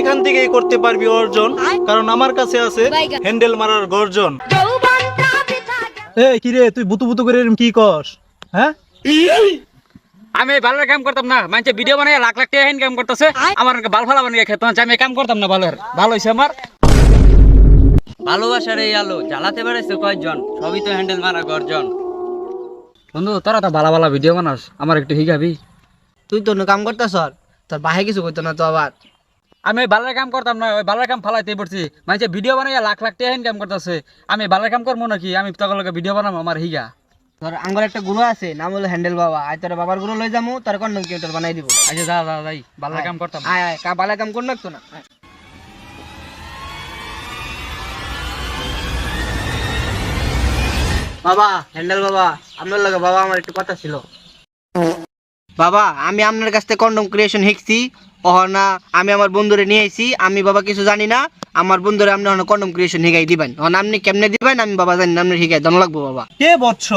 এখান থেকেই করতে পারবি অর্জন। কারণ আমার কাছে আছে হ্যান্ডেল মারার গর্জন। এই কিরে তুই বুতু বুতু করে এরম কি কস হ্যাঁ? আমি ভালোর কাম করতাম না। মানে ভিডিও বানাই লাখ লাখ টাকা ইনকাম করতেছে। আমার বাল ফালা বানিয়ে খেতে আমি কাম করতাম না ভালোর ভালো হয়েছে আমার। ভালোবাসার এই আলো জ্বালাতে পারেছে কয়জন সবই তো হ্যান্ডেল মারা গর্জন। বন্ধু তোরা তো ভালো ভালো ভিডিও বানাস। আমার একটু শিখাবি। তুই তো কাম করতেছ তোর বাহে কিছু করতো না তো আবার। আমি এই ভালোর কাম করতাম না ওই ভালোর কাম ফালাইতে পড়ছি। মানে ভিডিও বানাই লাখ লাখ টাকা ইনকাম করতেছে আমি ভালোর কাম করব নাকি? আমি তখন ভিডিও বানাবো আমার হিগা। তোর আঙ্গর একটা গুরু আছে নাম হলো হ্যান্ডেল বাবা। আয় তোর বাবার গুরু লই যামু তোর কন্ডম কিউটার বানাই দিব। আচ্ছা যা যা যাই ভালোর কাম করতাম। আয় আয় কা বালা কাম কর নাকতো না বাবা হ্যান্ডেল বাবা আপনার লগে বাবা আমার একটু কথা ছিল। বাবা আমি আপনার কাছ থেকে কন্ডম ক্রিয়েশন শিখছি। না আমি আমার বন্ধুরে নিয়ে আইছি আমি বাবা কিছু জানি না আমার বন্ধুরে আপনি কন্ডম ক্রিয়েশন শিখাই দিবেন। অন আপনি কেমনে দিবেন? আমি বাবা জানি না আপনি শিখাই দন লাগবো বাবা। কে বৎস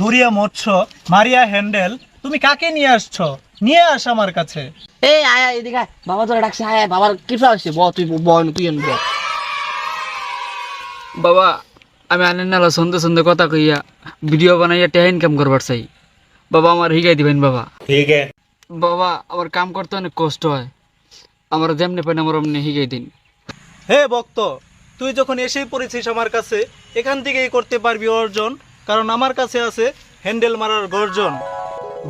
ধরিয়া মৎস্য মারিয়া হ্যান্ডেল তুমি কাকে নিয়ে আসছো? নিয়ে আস আমার কাছে। এই আয় এদিকে আয়। বাবা তোরা ডাকছে আয় আয়, বাবার কিসা হচ্ছে ব তুই ব তুই এনে ব বাবা আমি আনেন নালা সন্ধে সন্ধে কথা কইয়া ভিডিও বানাইয়া টেহা ইনকাম করবার চাই। বাবা আমার হিগাই দিবেন বাবা। ঠিক বাবা আমার কাম করতে অনেক কষ্ট হয়। আমার যেমনি পাই আমার অমনি হিগাই দিন। হে ভক্ত তুই যখন এসেই পড়েছিস আমার কাছে এখান থেকেই করতে পারবি অর্জন কারণ আমার কাছে আছে হ্যান্ডেল মারার গর্জন।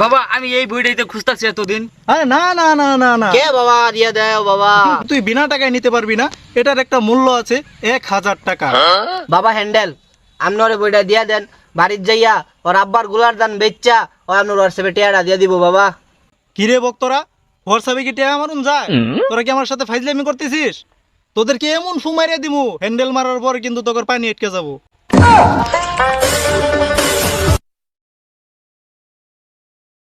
বাবা আমি এই বইটাইতে খুঁজতেছি এতদিন। আরে না না না না না। কে বাবা? দিয়া দেও বাবা। তুই বিনা টাকায় নিতে পারবি না এটার একটা মূল্য আছে এক হাজার টাকা। বাবা হ্যান্ডেল আপনি ওরে বইটা দিয়া দেন। বাড়ির যাইয়া ওর আব্বারগুলার দান বেচ্চা ও আপনার হোয়াটসঅ্যাপে টিয়াটা দিয়া দিব বাবা। কিরে বক্তরা হোয়াটসঅ্যাপে কি টেয়া মারুন যায়। তোরা কি আমার সাথে ফাইজলামি করতেছিস? তোদেরকে এমন সুমাইরে দিমু হ্যান্ডেল মারার পর কিন্তু তোর পানি আটকে যাব।